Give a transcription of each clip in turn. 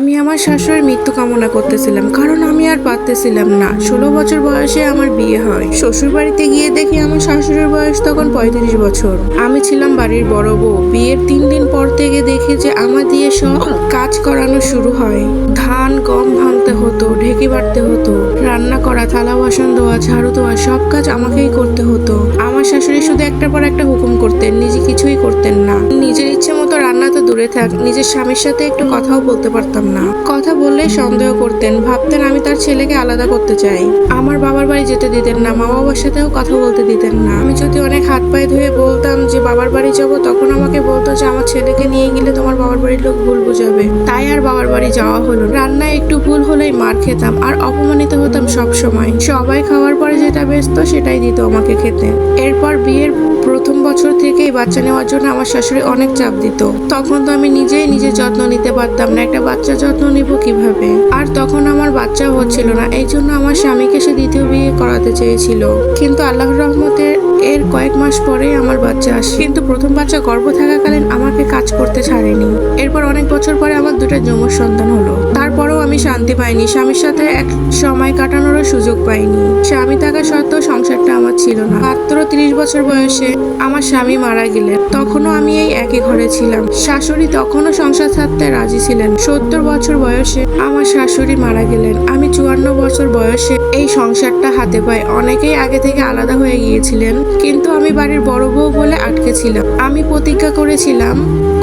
আমি আমার শাশুড়ির মৃত্যু কামনা করতেছিলাম, কারণ আমি আর পারতেছিলাম না। ষোলো বছর বয়সে আমার বিয়ে হয়। শ্বশুর বাড়িতে গিয়ে দেখি আমার শাশুড়ির বয়স তখন পঁয়ত্রিশ বছর। আমি ছিলাম বাড়ির বড় বউ। বিয়ের তিন দিন পর থেকে দেখি যে আমার দিয়ে সব কাজ করানো শুরু হয়। ধান, গম ভাঙতে হতো, ঢেকে বাড়তে হতো, রান্না করা, থালা, বাসন ধোয়া, ঝাড়ু দেওয়া সব কাজ আমাকেই করতে হতো। আমার শাশুড়ি শুধু একটার পর একটা হুকুম করতেন, নিজে কিছুই করতেন না। নিজের ইচ্ছে মতো রান্না তো দূরে থাক, নিজের স্বামীর সাথে একটু কথাও বলতে পারতাম না। কথা বললে সন্দেহ করতেন, ভাবতেন আমি তার ছেলেকে আলাদা করতে চাই। আমার বাবার বাড়ি যেতে দিতেন না, মা বাবার সাথেও কথা বলতে দিতেন না। আমি যদি অনেক হাত পায়ে ধুয়ে বলতাম যে, বাবার বাড়ি যাব, তখন আমাকে বলতো যে, আমার ছেলেকে নিয়ে গেলে তোমার বাবার বাড়ির লোক ভুল বুঝাবে। তাই আর বাবার বাড়ি যাওয়া হলো। রান্নায় একটু ভুল হলেই মার খেতাম আর অপমানিত হতাম সব সময় সবাই খাওয়ার পরে যেটা ব্যস্ত, সেটাই দিত আমাকে খেতে। এরপর বিয়ের প্রথম বছর থেকেই বাচ্চা নেওয়ার জন্য আমার শাশুড়ি অনেক চাপ দিত। তখন তো আমি নিজেই নিজের যত্ন নিতে পারতাম না, একটা বাচ্চা যত্ন নিব কীভাবে? আর তখন আমার বাচ্চা হচ্ছিল না, এই জন্য আমার স্বামীকে সে দ্বিতীয় বিয়ে করাতে চেয়েছিল। কিন্তু আল্লাহর রহমতে এর কয়েক মাস পরেই আমার বাচ্চা আসে। কিন্তু প্রথম বাচ্চা গর্ভ থাকাকালীন আমাকে কাজ করতে ছাড়েনি। এরপর অনেক বছর পরে আমার দুটো যমজ সন্তান হলো। তারপরেও শান্তি পাইনি। স্বামীর সাথে এক সময় কাটানোরও সুযোগ পাইনি। স্বামী থাকা সত্ত্বেও সংসারটা আমার ছিল না। মাত্র তিরিশ বছর বয়সে আমার স্বামী মারা গেলেন। তখনও আমি এই একই ঘরে ছিলাম। শাশুড়ি তখনও সংসার ছাড়তে রাজি ছিলেন। সত্তর বছর বয়সে আমার শাশুড়ি মারা গেলেন। আমি চুয়ান্ন বছর বয়সে এই সংসারটা হাতে পাই। অনেকেই আগে থেকে আলাদা হয়ে গিয়েছিলেন, কিন্তু আমি বাড়ির বড় বউ বলে আটকে ছিলাম। আমি প্রতিজ্ঞা করেছিলাম,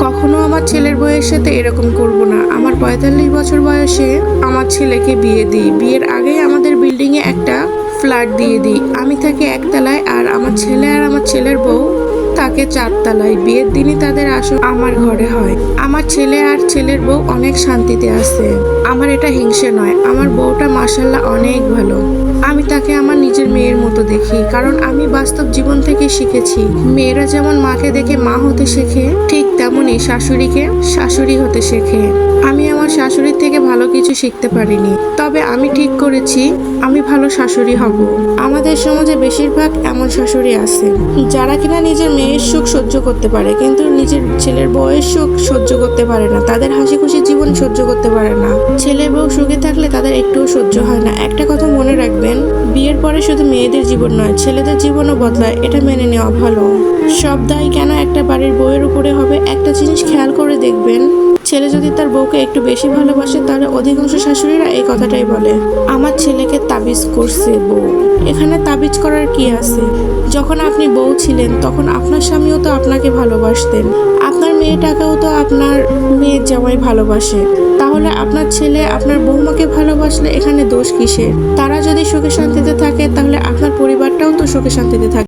কখনো আমার ছেলের বউয়ের সাথে এরকম করব না। আমার পঁয়তাল্লিশ বছর বয়সে আমার ছেলেকে বিয়ে দিই। বিয়ের আগেই আমাদের বিল্ডিং এ একটা ফ্ল্যাট দিয়ে দিই। আমি থাকি একতলায় আর আমার ছেলে আর আমার ছেলের বউ তাকে চারতলায়। বিয়ের দিনই তাদের আসন আমার ঘরে হয়। আমার ছেলে আর ছেলের বউ অনেক শান্তিতে আছে। আমার এটা হিংসে নয়। আমার বউটা মাসাল্লাহ অনেক ভালো। আমি তাকে আমার নিজের মেয়ের মতো দেখি। কারণ আমি বাস্তব জীবন থেকে শিখেছি। মেয়েরা যেমন মাকে দেখে মা হতে শেখে, ঠিক তেমনই শাশুড়িকে শাশুড়ি হতে শেখে। আমি আমার শাশুড়ির থেকে ভালো কিছু শিখতে পারিনি। তবে আমি ঠিক করেছি, আমি ভালো শাশুড়ি হব। আমাদের সমাজে বেশিরভাগ এমন শাশুড়ি আছে, যারা কিনা নিজের মেয়ের সুখ সহ্য করতে পারে, কিন্তু নিজের ছেলের বউয়ের সুখ সহ্য করতে পারে না, তাদের হাসি খুশি জীবন সহ্য করতে পারে না। ছেলে বউ সুখে থাকলে তাদের একটুও সহ্য হয় না। একটা কথা মনে রাখবেন, বিয়ের পরে শুধু মেয়েদের জীবন নয়, ছেলেদের জীবনও বদলায়, এটা মেনে নেওয়া ভালো। সব দায় কেন একটা বাড়ির বউয়ের উপরে হবে? একটা জিনিস খেয়াল করে দেখবেন ছেলে যদি তার বউকে একটু বেশি ভালোবাসে তাহলে অধিকাংশ শাশুড়িরা এই কথাটাই বলে, আমার ছেলেকে তাবিজ করছে বউ। এখানে তাবিজ করার কি আছে? যখন আপনি বউ ছিলেন, তখন আপনার স্বামীও তো আপনাকে ভালোবাসতেন। আপনার মেয়েটাকেও তো আপনার মেয়ের জামাই ভালোবাসে। তাহলে আপনার ছেলে আপনার বৌমাকে ভালোবাসলে এখানে দোষ কিসের? তারা যদি সুখে শান্তিতে থাকে, তাহলে আপনার পরিবারটাও তো সুখে শান্তিতে থাকে